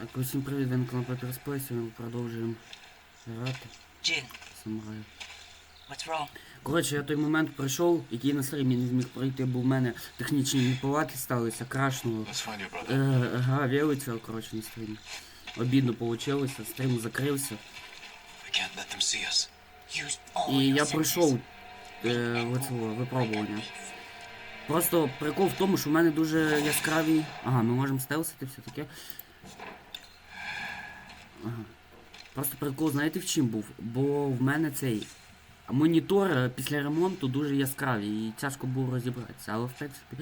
Так, усім привіт, ви на каналі Paper Space, ми продовжуємо грати Jin, самураю. what's wrong? Коротше, я той момент пройшов, який на стрімі не зміг пройти, бо в мене технічні неполадки сталися, крашнуло. Е, Гра вілиться, коротше, на стрімі. Обідно вийшло, стрім закрився. We can't let them see us. Use all І я пройшов е, оцього випробування. Просто прикол в тому, що в мене дуже яскраві. Ага, ми можемо стелсити все таке. Ага. Просто прикол, знаєте в чим був? Бо в мене цей монітор е, після ремонту дуже яскравий і тяжко було розібратися, але в принципі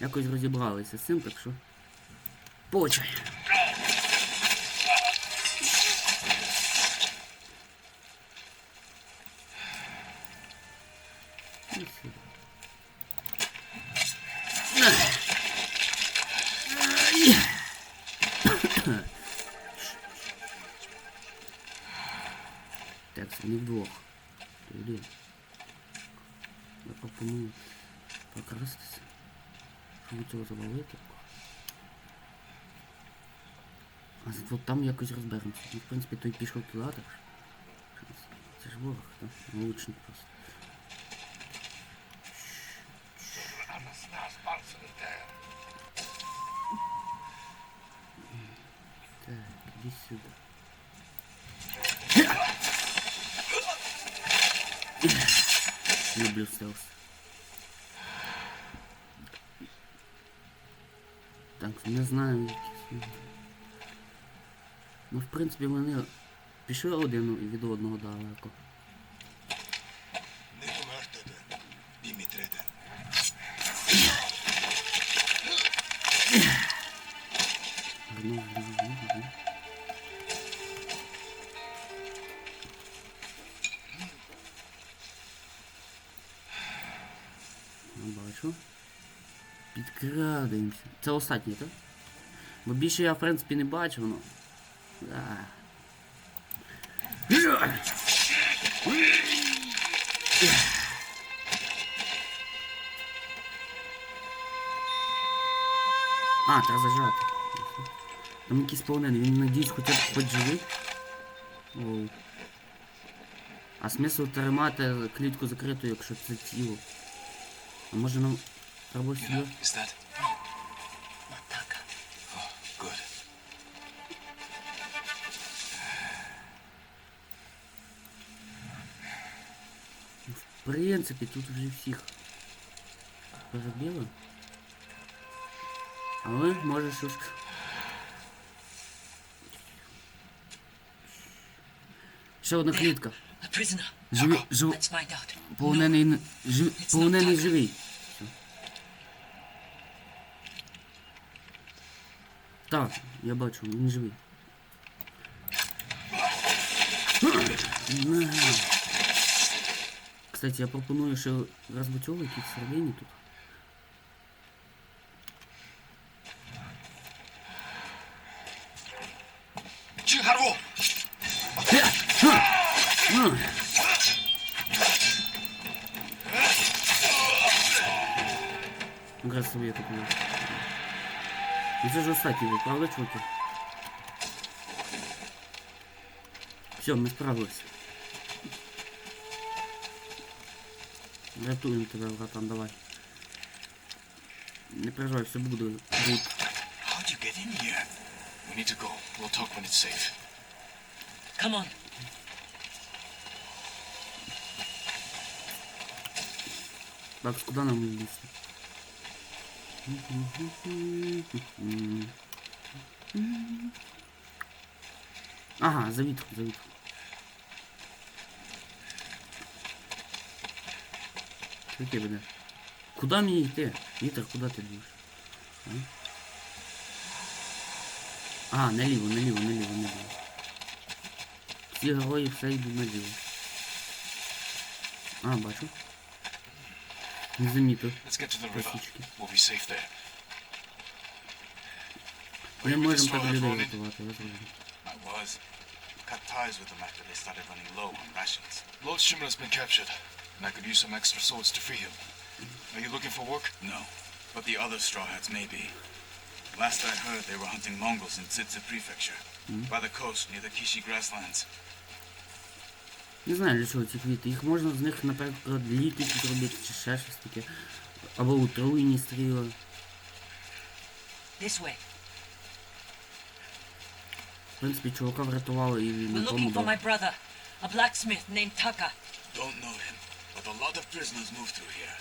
якось розібралися з цим, так що. Получай. І Цього завалити. А от там якось розберемося. Ну, в принципі, той пішов туди, так що. Це ж ворог, так? Лучник просто. Так, иди сюда. Люблю стелс. Так, не знаю. Ну, в принципі, вони пішли один від одного далеко. Ну, Бачу. Підкрадаємося. Це останнє, так? Бо більше я, в принципі, не бачив, ну. Да. А, треба зажати. Там якийсь полонений, він надіюсь хоча б хоч живий. Оу. А смисл тримати клітку закриту, якщо це тіло. А може нам треба сюди? Is that? Mataka. Oh, good. В принципі, тут вже всіх перебили. Але може щось. Ще одна клітка. A prisoner. Живі, жив, Let's find out. полонений, жив, полонений живий. Так, я бачу, він живий. На. Кстати, я пропоную ще розбутьовувати їх всередині тут. Чигаро! Якраз собі я так не. Ну це ж останній був, правда, чуваки? Все, ми справились. Рятуємо тебе, братан, давай. Не переживай, все буде. Буде. How'd you get in here? We need to go. We'll talk when it's safe. Come on. Так, куди нам лізти? Ага, за вітром, за. Що ти буде? Куди мені йти? Вітер, куди ти? А? Наліво, наліво, наліво, наліво. Всі герої все йдуть наліво. А, бачу. Не замітив. Let's get to the river. Косички. We'll be safe there. Ми можемо так Destroy людей Ronin? рятувати, я зрозумів. I was. Cut ties with them after they started running low on rations. Lord Shimura's been captured, and I could use some extra swords to free him. Are you looking for work? No, but the other Straw Hats may be. Last I heard, they were hunting Mongols in Tsitsa Prefecture, by the coast near the Kishi grasslands. Не знаю для чого ці квіти. Їх можна з них, наприклад, літики зробити чи ще щось таке. Або отруйні стріли. This way. В принципі, чувака врятували і We're looking for my brother, a blacksmith named Taka. Don't know him, but a lot of prisoners move through here.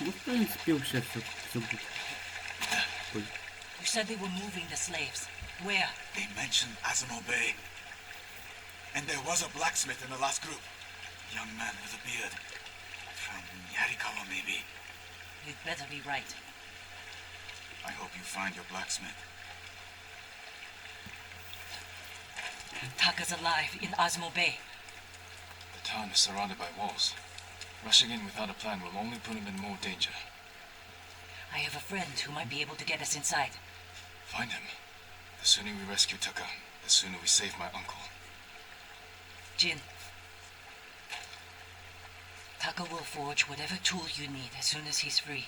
Ну, в принципі, взагалі все, все буде. Ой. You said they were moving the slaves. Where? They mentioned Azamo Bay. And there was a blacksmith in the last group. Young man with a beard. From Yarikawa, maybe. You'd better be right. I hope you find your blacksmith. Taka's alive in Osmo Bay. The town is surrounded by walls. Rushing in without a plan will only put him in more danger. I have a friend who might be able to get us inside. Find him. The sooner we rescue Tucker, the sooner we save my uncle. Jin. Taka will forge whatever tool you need as soon as he's free.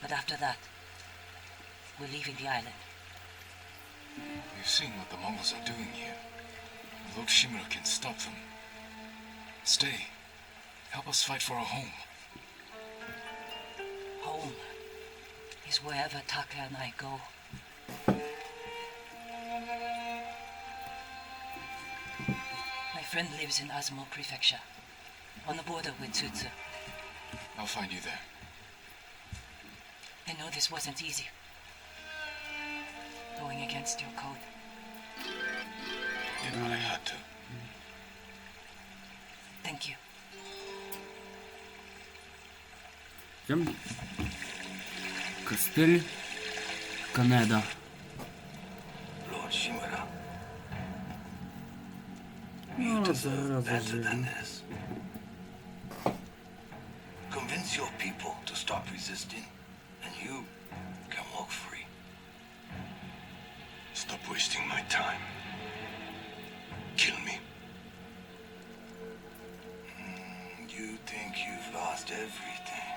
But after that, we're leaving the island. We've seen what the Mongols are doing here. Lord Shimura can stop them. Stay. Help us fight for our home. Home is wherever Taka and I go. My friend lives in Azamo Prefecture, on the border with Tsutsu. I'll find you there. I know this wasn't easy. Going against your code. Did what I had to. Thank you. Йдем. Костель Канеда. You deserve better than this. Convince your people to stop resisting, and you can walk free. Stop wasting my time. Kill me. Mm, you think you've lost everything.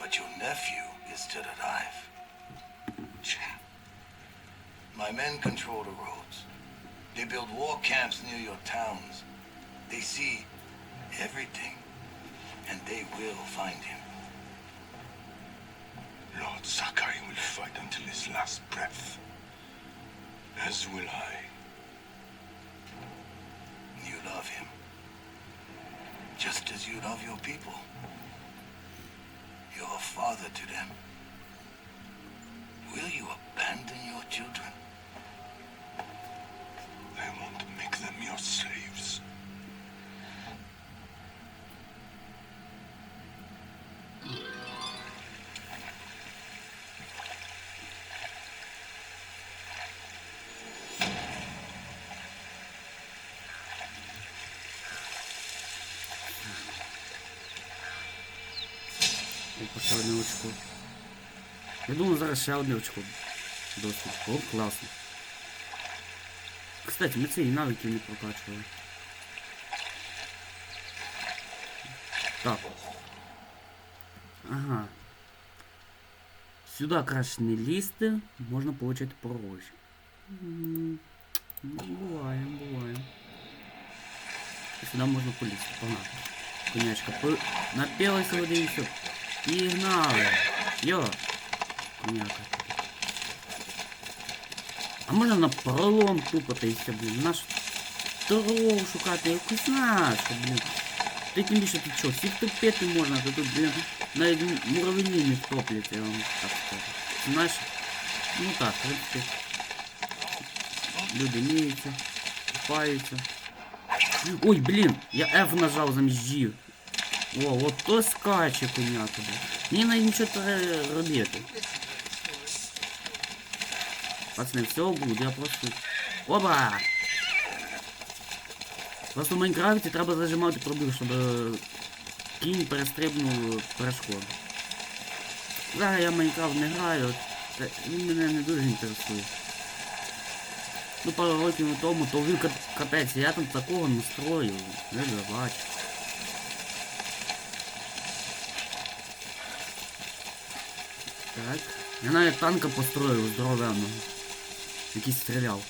But your nephew is still alive. My men control the roads. They build war camps near your towns. They see everything, and they will find him. Lord Sakai will fight until his last breath. As will I. You love him. Just as you love your people. You're a father to them. Will you abandon your children? Make them your slaves. Ще одне очко. Я думаю, зараз ще одне очко. Досить. О, класно. Кстати, ми цієї навики не прокачували. Так. Ага. Сюди краще не лізти, можна отримати порожі. М, Ну, буває, буває. Сюди можна полізти, погнали. Конячка, по... напилася води і все. Пігнали. Йо. Коняка. А можна на пролом тупатися, блін. Наш дорогу шукати, якусь нашу, блін. Ти тим більше ти що, всіх тупити можна, то тут, блін, навіть муравелі не втопляться, я вам так скажу. Наш, ну так, в принципі, люди міються, купаються. Ой, блін, я F нажав замість G. О, от то скаче коняка, блін. Мені навіть нічого треба робити. Пацаны, все будет, я просто... Опа! Просто в Майнкрафте треба зажимати пробіг, щоб е, кінь перестрибнув перешкоду. Зараз я в Майнкрафт не граю, він мене не дуже інтересує. Ну пару років тому, то він капець, я там такого настрою, не бачу. Так. Я навіть танка построїв здоровенного. Який стріляв.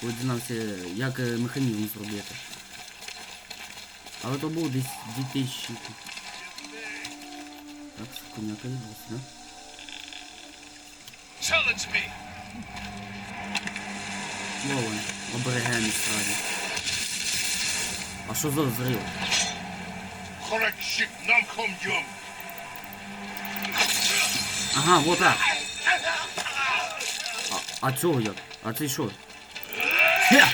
Коли дізнався, як е, механізм зробити. Але то був десь 2000. Так, коняка їбався, да? Challenge me! Вовен, аборигени справді. А що за взрив? Correct ship, nam kom yum! Ага, вот так. А, а цього як? А ты шо? Хе!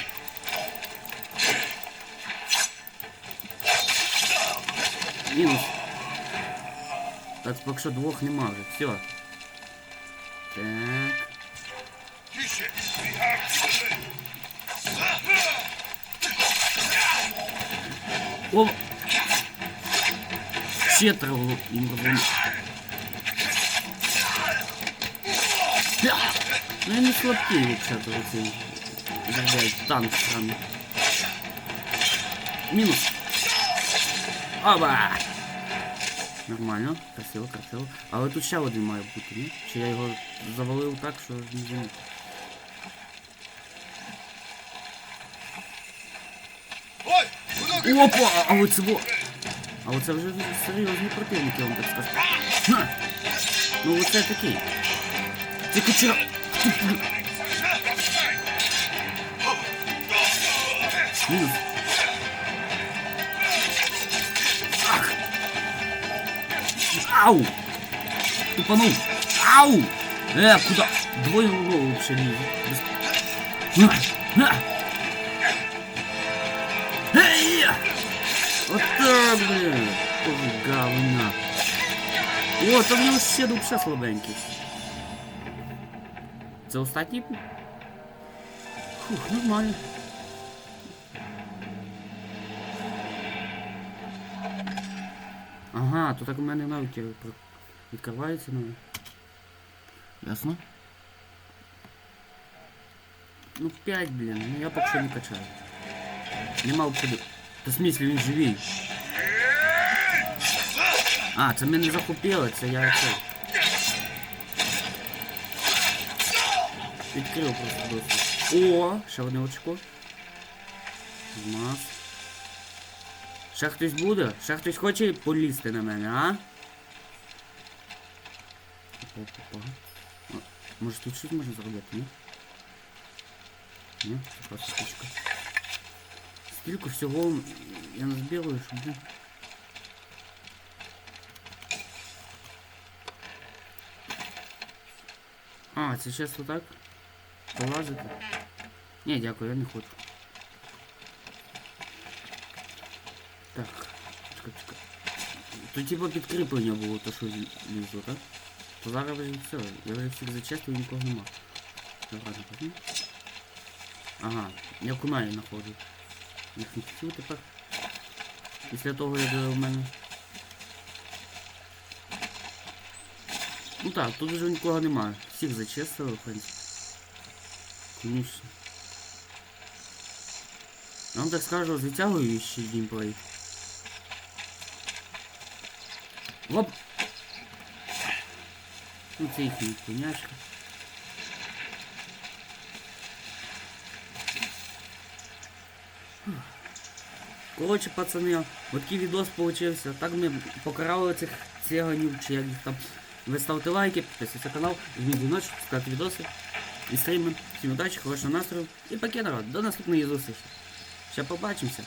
Мінус. Так, поки що двох нема вже. Все. Так. О! Четверо им. Да. Ну він не слабкий, оцей. Блядь, танк странний. Мінус. Оба! Нормально, красиво, красиво. Але тут ще один має бути, ні? Чи я його завалив так, що не замітив? Опа! А оце во! А оце вже серйозні противники, я вам так скажу. Ха! Ну оце такий. Це кучера. Ау! Тупанув! Ау! Э, куда? Двое голову! На! Эй! Вот так, блин! Тоже говна. О, там в нього ще дубша слабенький. Це останній? був? Фух, нормально. Ага, то так у мене навіть е, при- відкривається нове. Ясно? Ну 5, блін, ну я поки що не качаю. Нема обходу. Та в смислі він живий. А, це ми не захопили, це я це. Відкрив просто досить. О, ще одне очко. У нас. Ще хтось буде? Ще хтось хоче полізти на мене, а? Опа-опа. А, Може тут щось можна зробити, ні? Ні, це просто штучка. Стільки всього я назбірую, що блін. А, це чесно так? Полазити? Ні, дякую, я не хочу. Так, чекай, чекай. То типа підкріплення було, то що лі- лізло, так? То зараз вже все, я вже всіх зачистив, нікого нема. Давай, давай. Ага, я кунаю знаходжу. Їх не хотів тепер. Після того, як у мене. Ну так, тут вже нікого немає. Всіх зачистили, в принципі. Конечно. Я вам так скажу, затягую геймплей. Оп! Ну це їхня конячка. Коротше, пацани, такий відос получився. Так ми покарали цих циганів, чи як їх там. Ви ставте лайки, підписуйтесь на канал, жміть дзвіночок, ставте відоси і стріми. Всім удачі, хорошого настрою і народ. До наступної зустрічі. Ще побачимося.